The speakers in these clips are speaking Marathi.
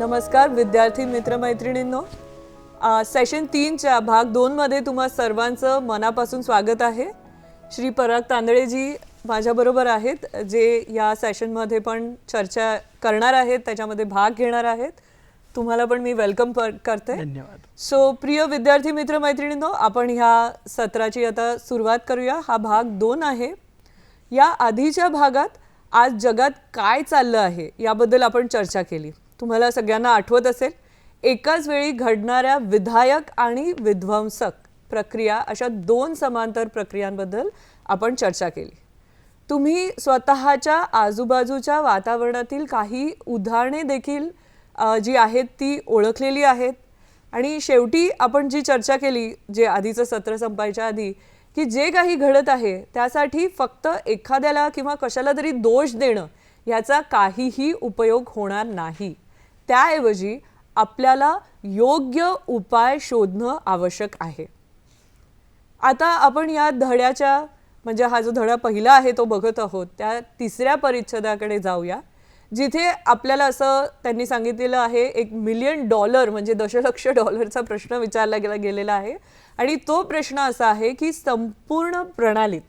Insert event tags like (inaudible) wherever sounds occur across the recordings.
नमस्कार विद्यार्थी मित्रमैत्रिणींनो. सेशन तीनच्या भाग दोनमध्ये तुम्हा सर्वांचं मनापासून स्वागत आहे. श्री पराग तांदळेजी माझ्याबरोबर आहेत जे या सेशनमध्ये पण चर्चा करणार आहेत त्याच्यामध्ये भाग घेणार आहेत. तुम्हाला पण मी वेलकम करते. धन्यवाद. सो प्रिय विद्यार्थी मित्रमैत्रिणींनो आपण ह्या सत्राची आता सुरुवात करूया. हा भाग दोन आहे. या आधीच्या भागात आज जगात काय चाललं आहे याबद्दल आपण चर्चा केली. तुम्हाला सगळ्यांना आठवत असेल एकाच वेळी घडणाऱ्या विधायक आणि विध्वंसक प्रक्रिया अशा दोन समांतर प्रक्रियांबद्दल आपण चर्चा केली. तुम्ही स्वतःच्या आजूबाजूच्या वातावरणातील काही उदाहरणे देखील जी आहेत ती ओळखलेली आहेत. आणि शेवटी आपण जी चर्चा केली जे आधीचं सत्र संपायच्या आधी की जे काही घडत आहे त्यासाठी फक्त एखाद्याला किंवा कशाला तरी दोष देणं याचा काहीही उपयोग होणार नाही. त्याऐवजी आपल्याला योग्य उपाय शोधणं आवश्यक आहे. आता आपण या धड्याच्या म्हणजे हा जो धडा पहिला आहे तो बघत आहोत त्या तिसऱ्या परिच्छेदाकडे जाऊया जिथे आपल्याला असं त्यांनी सांगितलेलं आहे एक मिलियन डॉलर म्हणजे दशलक्ष डॉलरचा प्रश्न विचारला गेला गेलेला आहे. आणि तो प्रश्न असा आहे की संपूर्ण प्रणालीत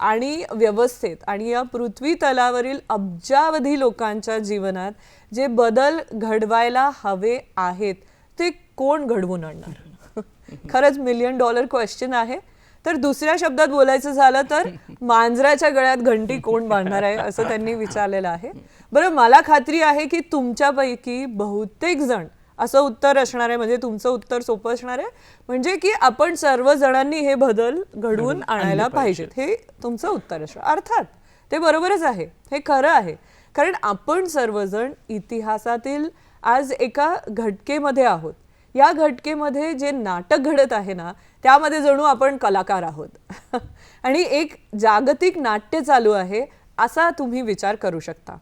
आणि व्यवस्थेत आणि या पृथ्वी तलावरील अब्जावधी लोकांच्या जीवनात जे बदल घडवायला हवे आहेत ते कोण घडवून आणणार? (laughs) खरंच मिलियन डॉलर क्वेश्चन आहे. तर दुसऱ्या शब्दात बोलायचं झालं तर मांजराच्या गळ्यात घंटी कोण बांधणार आहे असं त्यांनी विचारलेलं आहे. बरं मला खात्री आहे की तुमच्यापैकी बहुतेक जण असं उत्तर असणार आहे म्हणजे तुमचं उत्तर सोपं असणार आहे. म्हणजे की आपण सर्व जणांनी हे बदल घडवून आणायला पाहिजेत. हे तुमचं उत्तर असणार. अर्थात ते बरोबरच आहे. हे खरं आहे. कारण आपण सर्वजण इतिहासातील आज एका घटकेमध्ये आहोत. या घटकेमध्ये जे नाटक घडत आहे ना त्यामध्ये जणू आपण कलाकार आहोत. (laughs) आणि एक जागतिक नाट्य चालू आहे असा तुम्ही विचार करू शकता.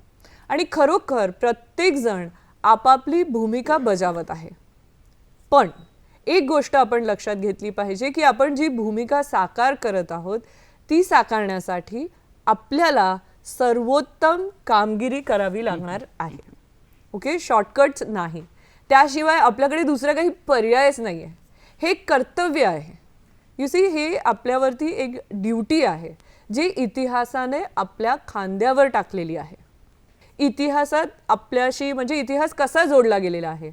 आणि खरोखर प्रत्येक जण आपापली भूमिका बजावत आहे. पण एक गोष्ट आपण लक्षात घेतली पाहिजे की आपण जी भूमिका साकार करत आहोत ती साकारण्यासाठी आपल्याला सर्वोत्तम कामगिरी करावी लागणार आहे. ओके? शॉर्टकट्स नाही. त्याशिवाय आपल्याकडे दुसरा काही पर्यायच नाही आहे हे एक कर्तव्य आहे. यु सी हे आपल्यावरती एक ड्युटी आहे जी इतिहासाने आपल्या खांद्यावर टाकलेली आहे. इतिहासात आपल्याशी म्हणजे इतिहास कसा जोडला गेलेला आहे?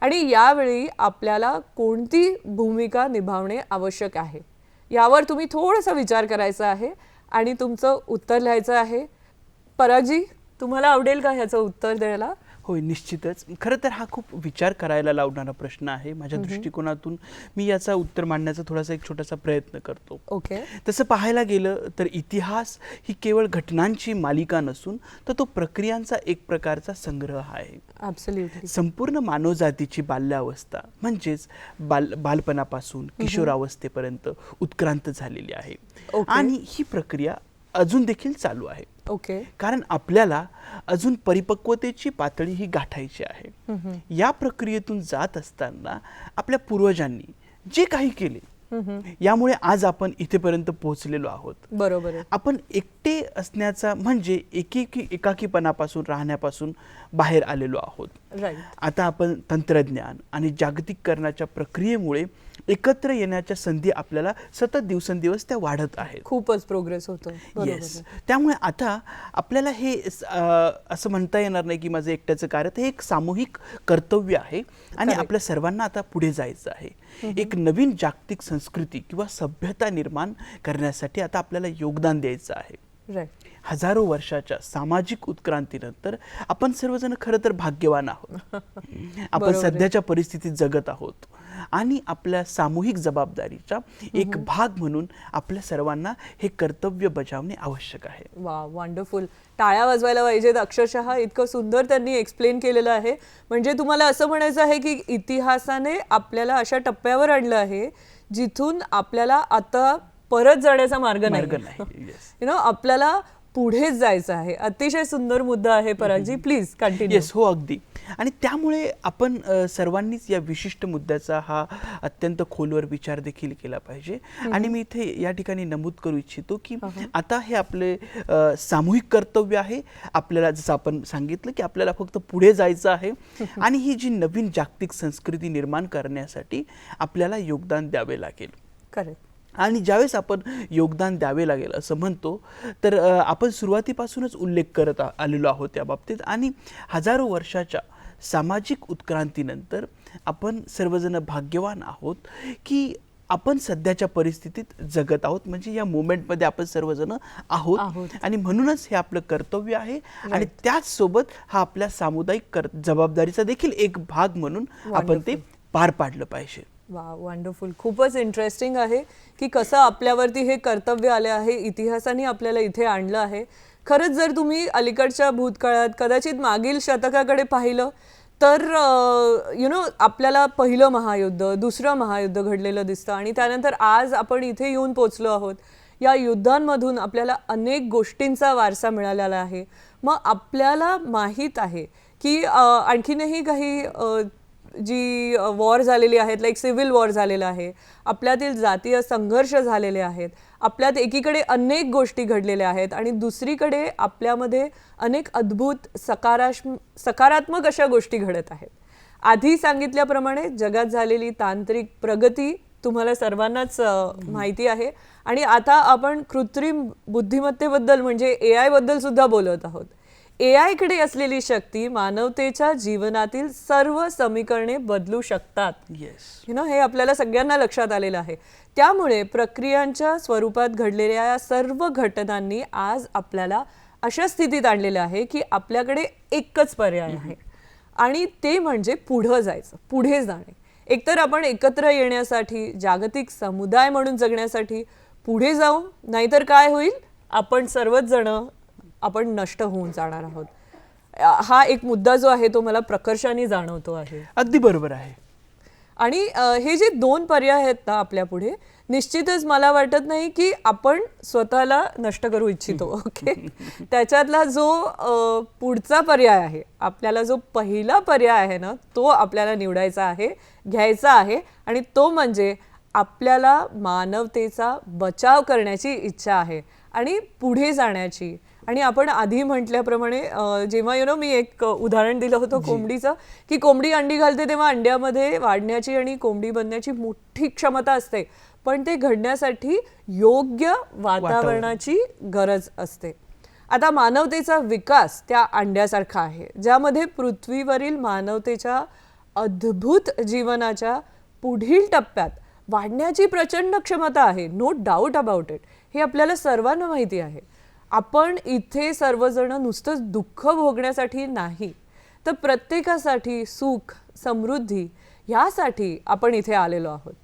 आणि यावेळी आपल्याला कोणती भूमिका निभावणे आवश्यक आहे? यावर तुम्ही थोडासा विचार करायचा आहे आणि तुमचं उत्तर लिहायचं आहे. पराजी तुम्हाला आवडेल का ह्याचं उत्तर द्यायला? होय निश्चितच. खरं तर हा खूप विचार करायला लावणारा प्रश्न आहे. माझ्या दृष्टिकोनातून मी याचा उत्तर मांडण्याचा थोडासा एक छोटासा प्रयत्न करतो. ओके. तसं पाहायला गेलं तर इतिहास ही केवळ घटनांची मालिका नसून तर तो प्रक्रियांचा एक प्रकारचा संग्रह आहे. संपूर्ण मानवजातीची बाल्यावस्था म्हणजेच बाल बालपणापासून किशोरावस्थेपर्यंत उत्क्रांत झालेली आहे. ओके. आणि ही प्रक्रिया अजून देखील चालू आहे. ओके. कारण आपल्याला अजून परिपक्वतेची पातळी ही गाठायची आहे. या प्रक्रियेतून जात असताना आपल्या पूर्वजांनी जे काही केले यामुळे आज आपण इथेपर्यंत पोहोचलेलो आहोत. बरोबर आपण एकटे असण्याचा म्हणजे एकेकी एकाकीपणापासून राहण्यापासून बाहेर आलेलो आहोत. आता आपण तंत्रज्ञान आणि जागतिकीकरणाच्या प्रक्रियेमुळे एकत्र येण्याच्या संधी आपल्याला सतत दिवसेंदिवस त्या वाढत आहेत. खूपच प्रोग्रेस होतो. येस. त्यामुळे आता आपल्याला हे असं म्हणता येणार नाही की माझं एकट्याचं कार्य तर हे एक सामूहिक कर्तव्य आहे आणि. आपल्या सर्वांना आता पुढे जायचं आहे. एक नवीन जागतिक संस्कृती किंवा सभ्यता निर्माण करण्यासाठी आता आपल्याला योगदान द्यायचं आहे. हजारो वर्षाच्या सामाजिक उत्क्रांतीनंतर आपण सर्वजण खरं तर भाग्यवान आहोत. (laughs) आपण. सध्याच्या परिस्थितीत जगत आहोत. आणि आपल्या सामूहिक जबाबदारीचा एक भाग म्हणून आपल्या सर्वांना हे कर्तव्य बजावणे आवश्यक आहे. वा वंडरफुल टाळ्या वाजवायला पाहिजेत. अक्षरशः इतकं सुंदर त्यांनी एक्सप्लेन केलेलं आहे. म्हणजे तुम्हाला असं म्हणायचं आहे की इतिहासाने आपल्याला अशा टप्प्यावर आणलं आहे जिथून आपल्याला आता परत जाण्याचा मार्ग नाही. यु नो (laughs) आपल्याला पुढेच जायचं आहे. अतिशय सुंदर मुद्दा आहे परागजी. प्लीज कंटिन्यू येस हो अगदी. आणि त्यामुळे आपण सर्वांनीच या विशिष्ट मुद्द्याचा हा अत्यंत खोलवर विचार देखील केला पाहिजे. आणि मी इथे या ठिकाणी नमूद करू इच्छितो की आता हे आपले सामूहिक कर्तव्य आहे. आपल्याला जसं आपण सांगितलं की आपल्याला फक्त पुढे जायचं आहे. (laughs) आणि ही जी नवीन जागतिक संस्कृती निर्माण करण्यासाठी आपल्याला योगदान द्यावे लागेल. करेक्ट आणि ज्यावेळेस आपण योगदान द्यावे लागेल असं म्हणतो तर आपण सुरुवातीपासूनच उल्लेख करत आलेलो आहोत त्या बाबतीत. आणि हजारो वर्षाच्या सामाजिक उत्क्रांतीनंतर आपण सर्वजण भाग्यवान आहोत की आपण सध्याच्या परिस्थितीत जगत आहोत. म्हणजे या मोमेंटमध्ये आपण सर्वजण आहोत आहोत. आणि म्हणूनच हे आपलं कर्तव्य आहे. आणि त्याचसोबत हा आपल्या सामुदायिक कर जबाबदारीचा देखील एक भाग म्हणून आपण ते पार पाडलं पाहिजे. वा वंडरफुल खूपच इंटरेस्टिंग आहे की कसं आपल्यावरती हे कर्तव्य आले आहे इतिहासाने आपल्याला इथे आणलं आहे. खरंच जर तुम्ही अलीकडच्या भूतकाळात कदाचित मागील शतकाकडे पाहिलं तर यु नो आपल्याला पहिलं महायुद्ध दुसरं महायुद्ध घडलेलं दिसतं. आणि त्यानंतर आज आपण इथे येऊन पोचलो आहोत. या युद्धांमधून आपल्याला अनेक गोष्टींचा वारसा मिळालेला आहे. मग आपल्याला माहीत आहे की आणखीनही काही जी वॉर झालेली आहेत लाईक सिव्हिल वॉर झालेलं आहे आपल्यातील जातीय संघर्ष झालेले आहेत आपल्यात एकीकडे अनेक गोष्टी घडलेल्या आहेत आणि दुसरीकडे आपल्यामध्ये अनेक अद्भुत सकाराश सकारात्मक अशा गोष्टी घडत आहेत. आधी सांगितल्याप्रमाणे जगात झालेली तांत्रिक प्रगती तुम्हाला सर्वांनाच माहिती आहे आणि आता आपण कृत्रिम बुद्धिमत्तेबद्दल म्हणजे ए आयबद्दल सुद्धा बोलत आहोत. ए आयकडे असलेली शक्ती मानवतेच्या जीवनातील सर्व समीकरणे बदलू शकतात. येस यु नो हे आपल्याला सगळ्यांना लक्षात आलेलं आहे. त्यामुळे प्रक्रियांच्या स्वरूपात घडलेल्या या सर्व घटनांनी आज आपल्याला अशा स्थितीत आणलेलं आहे की आपल्याकडे एकच पर्याय आहे. आणि ते म्हणजे पुढं जायचं पुढे जाणे. एकतर आपण एकत्र येण्यासाठी जागतिक समुदाय म्हणून जगण्यासाठी पुढे जाऊ नाहीतर काय होईल? आपण सर्वच जण आपण नष्ट होऊन जाणार आहोत. हा एक मुद्दा जो आहे तो मला प्रकर्षाने जाणवतो आहे. अगदी बरोबर आहे. आणि हे जे दोन पर्याय आहेत ना आपल्या पुढे निश्चितच मला वाटत नाही की आपण स्वतःला नष्ट करू इच्छितो ओके? त्याच्यातला जो पुढचा पर्याय आहे आपल्याला जो पहिला पर्याय आहे ना तो आपल्याला निवडायचा आहे घ्यायचा आहे आणि तो म्हणजे आपल्याला मानवतेचा बचाव करण्याची इच्छा आहे आणि पुढे जाण्याची. आणि आपण आधी म्हटल्याप्रमाणे जेव्हा यु नो मी एक उदाहरण दिलं होतं कोंबडीचं की कोंबडी अंडी घालते तेव्हा अंड्यामध्ये वाढण्याची आणि कोंबडी बनण्याची मोठी क्षमता असते. पण ते घडण्यासाठी योग्य वातावरणाची गरज असते. आता मानवतेचा विकास त्या अंड्यासारखा आहे ज्यामध्ये पृथ्वीवरील मानवतेच्या अद्भुत जीवनाच्या पुढील टप्प्यात वाढण्याची प्रचंड क्षमता आहे. नो डाऊट अबाउट इट हे आपल्याला सर्वांना माहिती आहे. आपण इथे सर्वजण नुसतंच दुःख भोगण्यासाठी नाही तर प्रत्येकासाठी सुख समृद्धी ह्यासाठी आपण इथे आलेलो आहोत.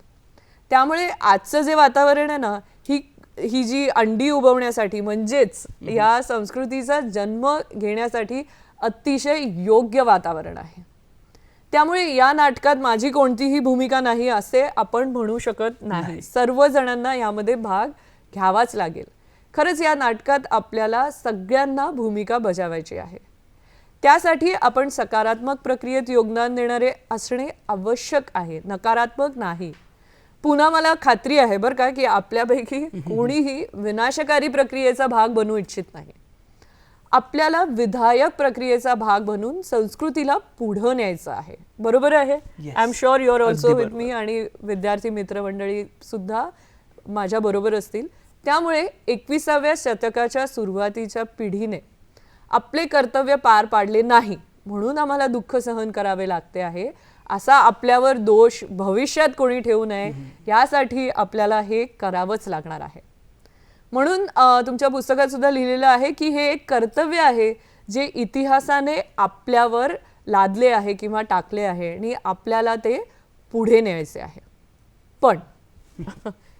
त्यामुळे आजचं जे वातावरण आहे ना ही ही जी अंडी उबवण्यासाठी म्हणजेच या संस्कृतीचा जन्म घेण्यासाठी अतिशय योग्य वातावरण आहे. त्यामुळे या नाटकात माझी कोणतीही भूमिका नाही असे आपण म्हणू शकत नाही. सर्व जणांना यामध्ये भाग घ्यावाच लागेल. खरंच या नाटकात आपल्याला सगळ्यांना भूमिका बजावायची आहे. त्यासाठी आपण सकारात्मक प्रक्रियेत योगदान देणारे असणे आवश्यक आहे नकारात्मक नाही. पुन्हा मला खात्री आहे बरं का की आपल्यापैकी कोणीही विनाशकारी प्रक्रियेचा भाग बनू इच्छित नाही. आपल्याला विधायक प्रक्रियेचा भाग बनून संस्कृतीला पुढं न्यायचं आहे. बरोबर आहे. I am sure you're also with. मी आणि विद्यार्थी मित्रमंडळी सुद्धा माझ्या बरोबर असतील. त्यामुळे एकविसाव्या शतकाच्या सुरुवातीच्या पिढीने आपले कर्तव्य पार पाडले नाही म्हणून आम्हाला दुःख सहन करावे लागते आहे. असा आपल्यावर दोष भविष्यात कोणी ठेवू नये यासाठी आपल्याला हे करावंच लागणार आहे. म्हणून तुमच्या पुस्तकात सुद्धा लिहिलेलं आहे की हे एक कर्तव्य आहे जे इतिहासाने आपल्यावर लादले आहे किंवा टाकले आहे आणि आपल्याला ते पुढे न्यायचे आहे. पण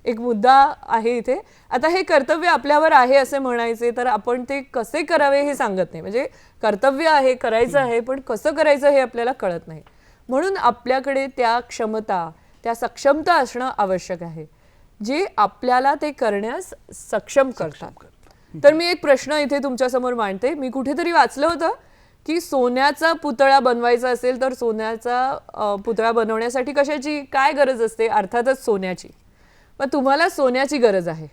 एक मुद्दा आहे इथे. आता हे कर्तव्य आपल्यावर आहे असे म्हणायचे तर आपण ते कसे करावे हे सांगत नाही. म्हणजे कर्तव्य आहे करायचं आहे पण कसं करायचं हे आपल्याला कळत नाही. म्हणून आपल्याकडे त्या क्षमता त्या सक्षमता असणं आवश्यक आहे. जे आपल्याला ते करण्यास सक्षम करतात. तर मी एक प्रश्न इथे तुमच्यासमोर मांडते. मी कुठेतरी वाचलं होतं की सोन्याचा पुतळा बनवायचा असेल तर सोन्याचा पुतळा बनवण्यासाठी कशाची काय गरज असते? अर्थातच सोन्याची. पण तुम्हाला सोन्याची गरज आहे.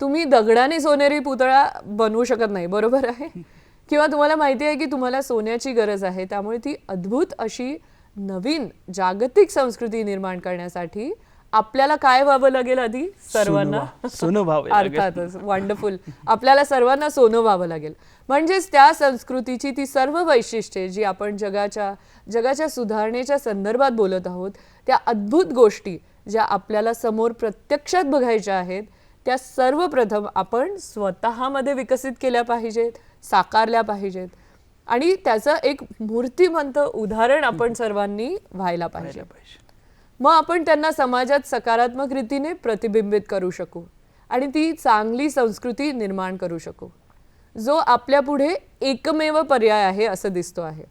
तुम्ही दगडाने सोनेरी पुतळा बनवू शकत नाही बरोबर आहे? किंवा तुम्हाला माहिती आहे की तुम्हाला सोन्याची गरज आहे त्यामुळे ती अद्भुत अशी नवीन जागतिक संस्कृती निर्माण करण्यासाठी आपल्याला काय व्हावं लागेल आधी? सर्वांना सोनं- व्हावं. अर्थातच वंडरफुल आपल्याला सर्वांना सोनं व्हावं लागेल. म्हणजेच त्या संस्कृतीची ती सर्व वैशिष्ट्ये जी आपण जगाच्या जगाच्या सुधारणेच्या संदर्भात बोलत आहोत त्या अद्भुत गोष्टी ज्या आपल्याला समोर प्रत्यक्षात बघायच्या आहेत त्या सर्वप्रथम आपण स्वतःमध्ये विकसित केल्या पाहिजेत साकारल्या पाहिजेत. आणि त्याचं एक मूर्तिमंत उदाहरण आपण सर्वांनी व्हायला पाहिजे. मग आपण त्यांना समाजात सकारात्मक रीतीने प्रतिबिंबित करू शकू आणि ती चांगली संस्कृती निर्माण करू शकू. जो आपल्या पुढे एकमेव पर्याय आहे असं दिसतो आहे.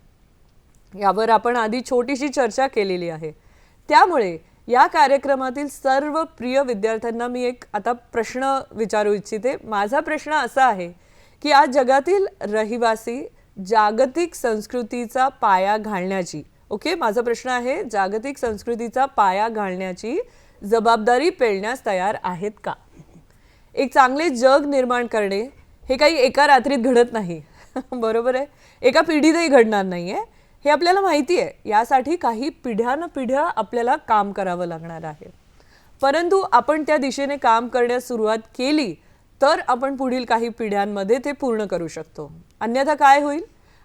यावर आपण आधी छोटीशी चर्चा केलेली आहे. त्यामुळे या कार्यक्रमातील सर्व प्रिय विद्यार्थ्यांना मी एक आता प्रश्न विचारू इच्छिते. माझा प्रश्न असा आहे की आज जगातील रहिवासी जागतिक संस्कृतीचा पाया घालण्याची ओके? माझा प्रश्न आहे जागतिक संस्कृतीचा पाया घालण्याची जबाबदारी पेलण्यास तयार आहेत का? एक चांगले जग निर्माण करणे हे काही एका रात्रीत घडत नाही. (laughs) बरोबर आहे? एका पिढीतही घडणार नाही आहे हे आपल्याला माहिती आहे. यासाठी काही पिढ्यान पिढ्या आपल्याला काम करावं लागणार आहे. परंतु आपण त्या दिशेने काम करण्यास सुरुवात केली तर आपण पुढील काही पिढ्यांमध्ये ते पूर्ण करू शकतो. अन्यथा काय होईल?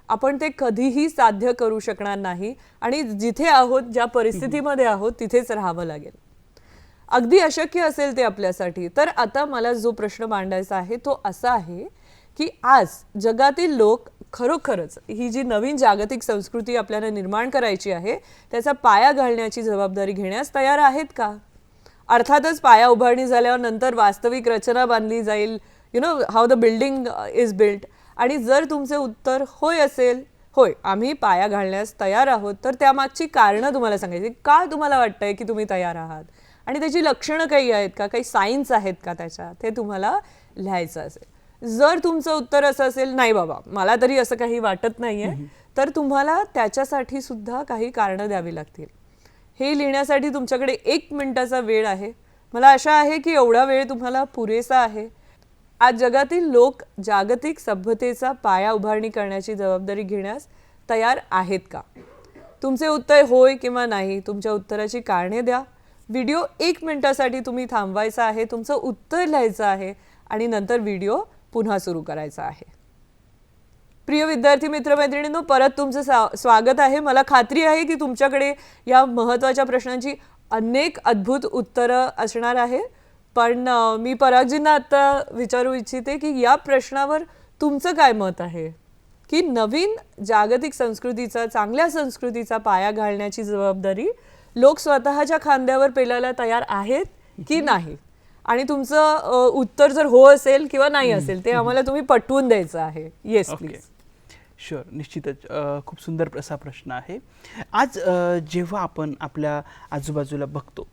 आपण ते कधीही साध्य करू शकणार नाही आणि जिथे आहोत ज्या परिस्थितीमध्ये आहोत तिथेच राहावं लागेल. अगदी अशक्य असेल ते आपल्यासाठी. तर आता मला जो प्रश्न मांडायचा आहे तो असा आहे की आज जगातील लोक खरोखरच ही जी नवीन जागतिक संस्कृती आपल्याला निर्माण करायची आहे त्याचा पाया घालण्याची जबाबदारी घेण्यास तयार आहेत का? अर्थातच पाया उभारणी झाल्यावर नंतर वास्तविक रचना बांधली जाईल. You know how the building is built आणि जर तुमचे उत्तर होय असेल होय आम्ही पाया घालण्यास तयार आहोत तर त्यामागची कारणं तुम्हाला सांगायची का तुम्हाला वाटतंय की तुम्ही तयार आहात? आणि त्याची लक्षणं काही आहेत का? काही सायन्स आहेत का त्याच्यात? हे तुम्हाला लिहायचं असेल. जर तुमचं उत्तर असं असेल नाही बाबा मला तरी असं काही वाटत नाहीये तर तुम्हाला त्याच्यासाठी सुद्धा काही कारणं द्यावी लागतील. हे लिहिण्यासाठी तुमच्याकडे एक मिनिटाचा वेळ आहे. मला आशा आहे की एवढा वेळ तुम्हाला पुरेसा आहे. आज जगातील लोक जागतिक सभ्यतेचा पाया उभारणी करण्याची जबाबदारी घेण्यास तयार आहेत का? तुमचे उत्तर होय किंवा नाही तुमच्या उत्तराची कारणे द्या. व्हिडिओ एक मिनिटासाठी तुम्ही थांबवायचा आहे तुमचं उत्तर लिहायचं आहे आणि नंतर व्हिडिओ पुन्हा सुरू करायचा आहे. प्रिय विद्यार्थी मित्रमैत्रिणींनो परत तुमचं सा- स्वागत आहे. मला खात्री आहे की तुमच्याकडे या महत्त्वाच्या प्रश्नांची अनेक अद्भुत उत्तरं असणार आहे. पण मी परागजींना आता विचारू इच्छिते की या प्रश्नावर तुमचं काय मत आहे? की नवीन जागतिक संस्कृतीचा चांगल्या संस्कृतीचा पाया घालण्याची जबाबदारी लोक स्वतःच्या खांद्यावर पेलायला तयार आहेत की नाही? आणि तुमचं उत्तर जर हो असेल किंवा नाही असेल ते आम्हाला तुम्ही पटवून द्यायचं आहे. येस प्लीज शुअर निश्चितच खूप सुंदर असा प्रश्न आहे. आज जेव्हा आपण आपल्या आजूबाजूला बघतो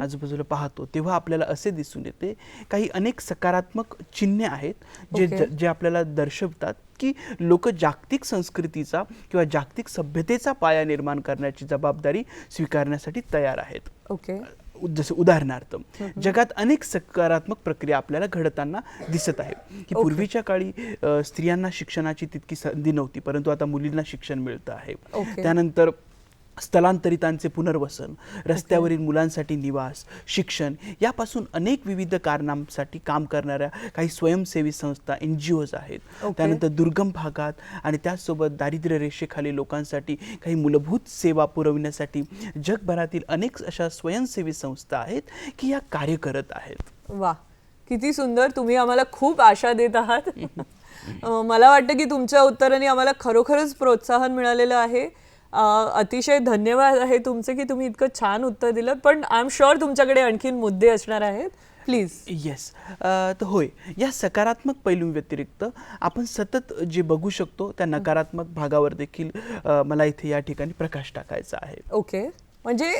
आजूबाजूला पाहतो तेव्हा आपल्याला असे दिसून येते काही अनेक सकारात्मक चिन्हे आहेत जे ओके. ज- आपल्याला दर्शवतात की लोक जागतिक संस्कृतीचा किंवा जागतिक सभ्यतेचा पाया निर्माण करण्याची जबाबदारी स्वीकारण्यासाठी तयार आहेत. ओके जसं उदाहरणार्थ जगात अनेक सकारात्मक प्रक्रिया आपल्याला घडताना दिसत आहे की. पूर्वीच्या काळी अ, स्त्रियांना शिक्षणाची तितकी संधी नव्हती परंतु आता मुलींना शिक्षण मिळतं आहे. त्यानंतर स्थलांतरितांचे पुनर्वसन रस्त्यावरील मुलांसाठी निवास शिक्षण यापासून अनेक विविध कारणांसाठी काम करणाऱ्या काही स्वयंसेवी संस्था एन जी ओज आहेत. त्यानंतर दुर्गम भागात आणि त्याचसोबत दारिद्र्य रेषेखाली लोकांसाठी काही मूलभूत सेवा पुरविण्यासाठी जगभरातील अनेक अशा स्वयंसेवी संस्था आहेत की या कार्य करत आहेत. वा किती सुंदर. तुम्ही आम्हाला खूप आशा देत आहात. (laughs) मला वाटतं की तुमच्या उत्तराने आम्हाला खरोखरच प्रोत्साहन मिळालेलं आहे. अतिशय धन्यवाद आहे तुमचे की तुम्ही इतकं छान उत्तर दिलं पण आय एम शुअर तुमच्याकडे आणखीन मुद्दे असणार आहेत. प्लीज येस तर होय. या सकारात्मक पैलू व्यतिरिक्त आपण सतत जे बघू शकतो त्या नकारात्मक भागावर देखील मला इथे या ठिकाणी प्रकाश टाकायचा आहे. ओके म्हणजे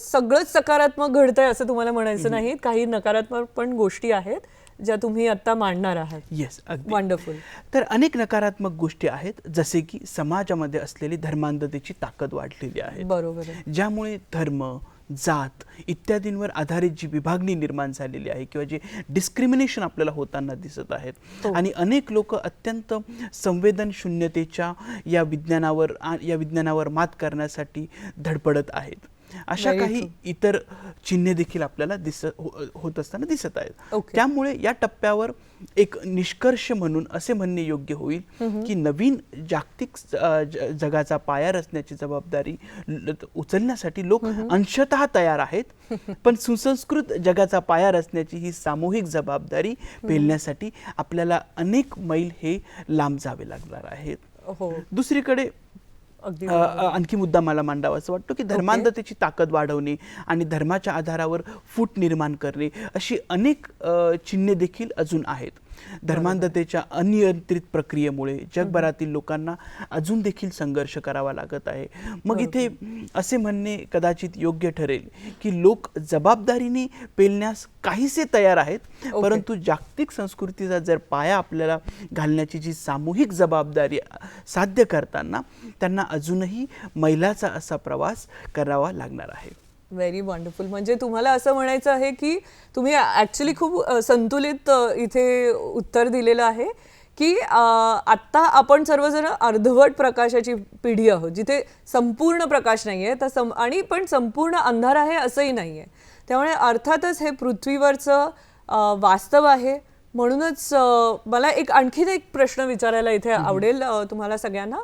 सगळंच सकारात्मक घडतंय असं तुम्हाला म्हणायचं नाही. काही नकारात्मक पण गोष्टी आहेत. ज्या तुम्ही आता मांडणार आहात. येस वंडरफुल तर अनेक नकारात्मक गोष्टी आहेत जसे की समाजामध्ये असलेली धर्मांधतेची ताकद वाढलेली आहे. बरोबर ज्यामुळे धर्म जात इत्यादींवर आधारित जी विभागणी निर्माण झालेली आहे किंवा जे डिस्क्रिमिनेशन आपल्याला होताना दिसत आहेत. आणि अनेक लोक अत्यंत संवेदन शून्यतेच्या या विज्ञानावर या विज्ञानावर मात करण्यासाठी धडपडत आहेत. अशा काही इतर चिन्हे देखील आपल्याला दिसत हो- होत असताना दिसत आहेत. त्यामुळे या टप्प्यावर एक निष्कर्ष म्हणून असे म्हणणे योग्य होईल की नवीन जागतिक जगाचा पाया रचण्याची जबाबदारी उचलण्यासाठी लोक अंशतः तयार आहेत. (laughs) पण सुसंस्कृत जगाचा पाया रचण्याची ही सामूहिक जबाबदारी पेलण्यासाठी आपल्याला अनेक मैल हे लांब जावे लागणार आहेत. हो. दुसरीकडे आणखी मुद्दा मला मांडावा. असं वाटतो की धर्मांधतेची ताकद वाढवणे आणि धर्माच्या आधारावर फूट निर्माण करणे अशी अनेक चिन्हे देखील अजून आहेत. धर्मांधतेच्या अनियंत्रित प्रक्रियेमुळे जगभरातील लोकांना अजून देखील संघर्ष करावा लागत आहे. मग इथे असे म्हणणे कदाचित योग्य ठरेल की लोक जबाबदारीने पेलण्यास काहीसे तयार आहेत. परंतु जागतिक संस्कृतीचा जर पाया आपल्याला घालण्याची जी सामूहिक जबाबदारी साध्य करताना त्यांना अजूनही मैलाचा असा प्रवास करावा लागणार आहे. Very wonderful. म्हणजे तुम्हाला असं म्हणायचं आहे की तुम्ही ॲक्च्युली खूप संतुलित इथे उत्तर दिलेलं आहे की आत्ता आपण सर्वजण अर्धवट प्रकाशाची पिढी आहोत. जिथे संपूर्ण प्रकाश नाही आहे तर सं आणि पण संपूर्ण अंधार आहे असंही नाही आहे त्यामुळे अर्थातच हे पृथ्वीवरचं वास्तव आहे. म्हणूनच मला एक आणखीन एक प्रश्न विचारायला इथे आवडेल तुम्हाला सगळ्यांना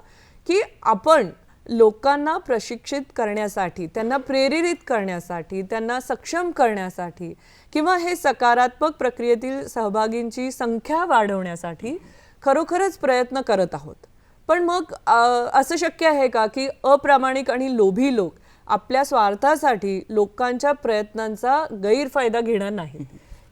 की आपण लोकांना प्रशिक्षित करण्यासाठी त्यांना प्रेरित करण्यासाठी त्यांना सक्षम करण्यासाठी किंवा हे सकारात्मक प्रक्रियेतील सहभागींची संख्या वाढवण्यासाठी खरोखरच प्रयत्न करत आहोत. पण मग असं शक्य आहे का की अप्रामाणिक आणि लोभी लोक आपल्या स्वार्थासाठी लोकांच्या प्रयत्नांचा गैरफायदा घेणार नाही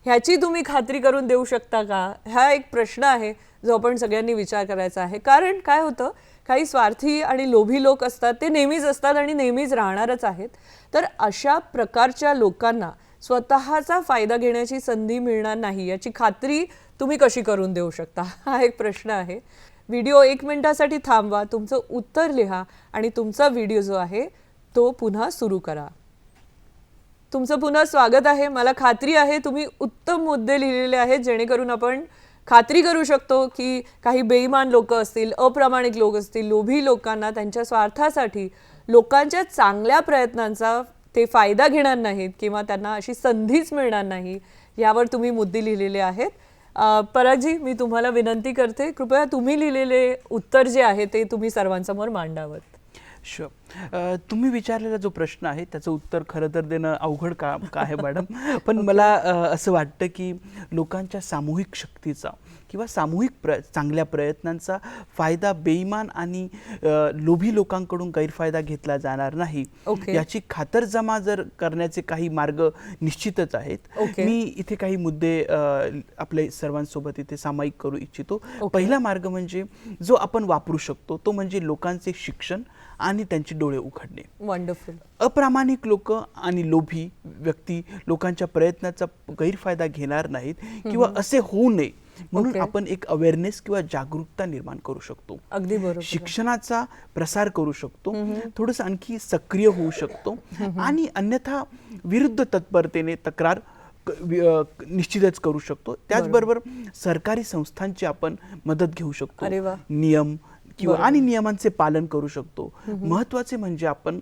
ह्याची तुम्ही खात्री करून देऊ शकता का? हा एक प्रश्न आहे जो आपण सगळ्यांनी विचार करायचा आहे. कारण काय होतं? काही स्वार्थी आणि लोभी लोक असतात ते नेहमीच असतात आणि नेहमीच राहणारच आहेत. तर अशा प्रकारच्या लोकांना स्वतःचा फायदा घेण्याची संधी मिळणार नाही याची खात्री तुम्ही कशी करून देऊ शकता? हा एक प्रश्न आहे. व्हिडिओ एक मिनिटासाठी थांबवा तुमचं उत्तर लिहा आणि तुमचा व्हिडिओ जो आहे तो पुन्हा सुरू करा. तुमचं पुन्हा स्वागत आहे. मला खात्री आहे तुम्ही उत्तम मुद्दे लिहिलेले आहेत जेणेकरून आपण खात्री करू शकतो की काही बेईमान लोक असतील अप्रामाणिक लोक असतील लोभी लोकांना त्यांच्या स्वार्थासाठी लोकांच्या चांगल्या प्रयत्नांचा ते फायदा घेणार नाहीत किंवा त्यांना अशी संधीच मिळणार नाही यावर तुम्ही मुद्दे लिहिलेले आहेत. पराजी मी तुम्हाला विनंती करते कृपया तुम्ही लिहिलेले उत्तर जे आहे ते तुम्ही सर्वांसमोर मांडावं. शुअर तुम्ही विचारलेला जो प्रश्न आहे त्याचं उत्तर खरं तर देणं अवघड का का आहे मॅडम (laughs) पण मला असं वाटतं की लोकांच्या सामूहिक शक्तीचा किंवा सामूहिक प्र चांगल्या प्रयत्नांचा फायदा बेईमान आणि लोभी लोकांकडून गैरफायदा घेतला जाणार नाही Okay. याची खातरजमा जर करण्याचे काही मार्ग निश्चितच आहेत Okay. मी इथे काही मुद्दे अ, आपले सर्वांसोबत इथे सामायिक करू इच्छितो Okay. पहिला मार्ग म्हणजे जो आपण वापरू शकतो तो म्हणजे लोकांचे शिक्षण आणि त्यांचे डोळे उघडणे वंडरफुल अप्रामाणिक लोक आणि लोभी व्यक्ती लोकांच्या प्रयत्नाचा गैरफायदा घेणार नाहीत किंवा असे होऊ नये म्हणून Okay. आपण एक अवेअरनेस किंवा जागरूकता निर्माण करू शकतो. अगदी बरोबर. शिक्षणाचा प्रसार करू शकतो. थोडंसं आणखी सक्रिय होऊ शकतो. आणि अन्यथा विरुद्ध तत्परतेने तक्रार निश्चितच करू शकतो. त्याचबरोबर सरकारी संस्थांची आपण मदत घेऊ शकतो. नियम किंवा. आणि नियमांचे पालन करू शकतो. महत्त्वाचे म्हणजे आपण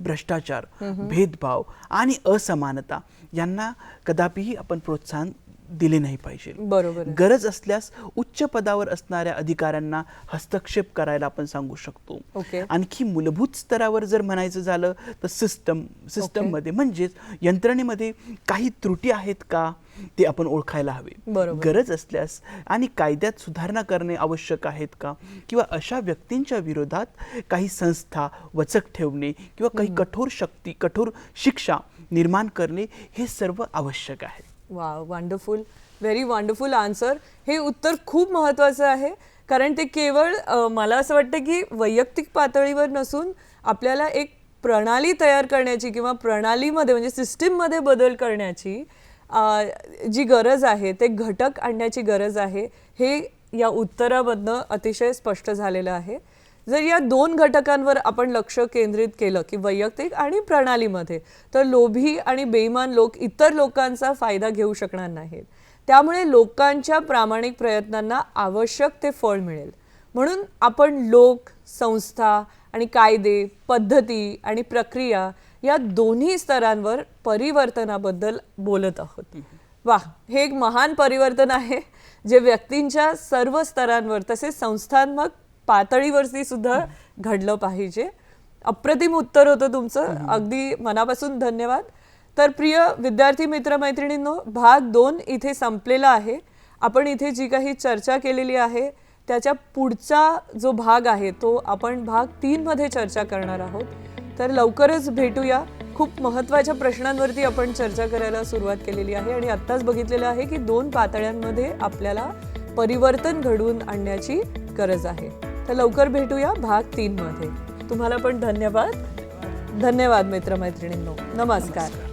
भ्रष्टाचार भेदभाव आणि असमानता यांना कदापिही आपण प्रोत्साहन दिले नाही पाहिजे बरोबर. गरज असल्यास उच्च पदावर असणाऱ्या अधिकाऱ्यांना हस्तक्षेप करायला आपण सांगू शकतो ओके. आणखी मूलभूत स्तरावर जर म्हणायचं झालं तर सिस्टम सिस्टममध्ये म्हणजेच यंत्रणेमध्ये काही त्रुटी आहेत का ते आपण ओळखायला हवे बरोबर. गरज असल्यास आणि कायद्यात सुधारणा करणे आवश्यक आहेत का किंवा अशा व्यक्तींच्या विरोधात काही संस्था वचक ठेवणे किंवा काही कठोर शक्ती कठोर शिक्षा निर्माण करणे हे सर्व आवश्यक आहे वा वंडरफुल व्हेरी वंडरफुल आन्सर हे उत्तर खूप महत्त्वाचं आहे कारण ते केवळ मला असं वाटतं की वैयक्तिक पातळीवर नसून आपल्याला एक प्रणाली तयार करण्याची किंवा प्रणालीमध्ये म्हणजे सिस्टीममध्ये बदल करण्याची जी गरज आहे ते घटक आणण्याची गरज आहे हे या उत्तरामधनं अतिशय स्पष्ट झालेलं आहे. जर या दोन घटकांवर आपण लक्ष केंद्रित केलं की वैयक्तिक आणि प्रणालीमध्ये तर लोभी आणि बेईमान लोक इतर लोकांचा फायदा घेऊ शकणार नाहीत. त्यामुळे लोकांच्या प्रामाणिक प्रयत्नांना आवश्यक ते फळ मिळेल. म्हणून आपण लोक संस्था आणि कायदे पद्धती आणि प्रक्रिया या दोन्ही स्तरांवर परिवर्तनाबद्दल बोलत आहोत. वा हे एक महान परिवर्तन आहे जे व्यक्तींच्या सर्व स्तरांवर तसेच संस्थात्मक पातळीवरती सुद्धा घडलं पाहिजे. अप्रतिम उत्तर होतं तुमचं. अगदी मनापासून धन्यवाद. तर प्रिय विद्यार्थी मित्र मैत्रिणींनो भाग दोन इथे संपलेला आहे. आपण इथे जी काही चर्चा केलेली आहे त्याच्या पुढचा जो भाग आहे तो आपण भाग तीनमध्ये चर्चा करणार आहोत. तर लवकरच भेटूया. खूप महत्त्वाच्या प्रश्नांवरती आपण चर्चा करायला सुरुवात केलेली आहे आणि आत्ताच बघितलेलं आहे की दोन पातळ्यांमध्ये आपल्याला परिवर्तन घडवून आणण्याची गरज आहे. तर लवकर भेटूया भाग तीनमध्ये. तुम्हाला पण धन्यवाद. धन्यवाद मित्रमैत्रिणींनो. नमस्कार.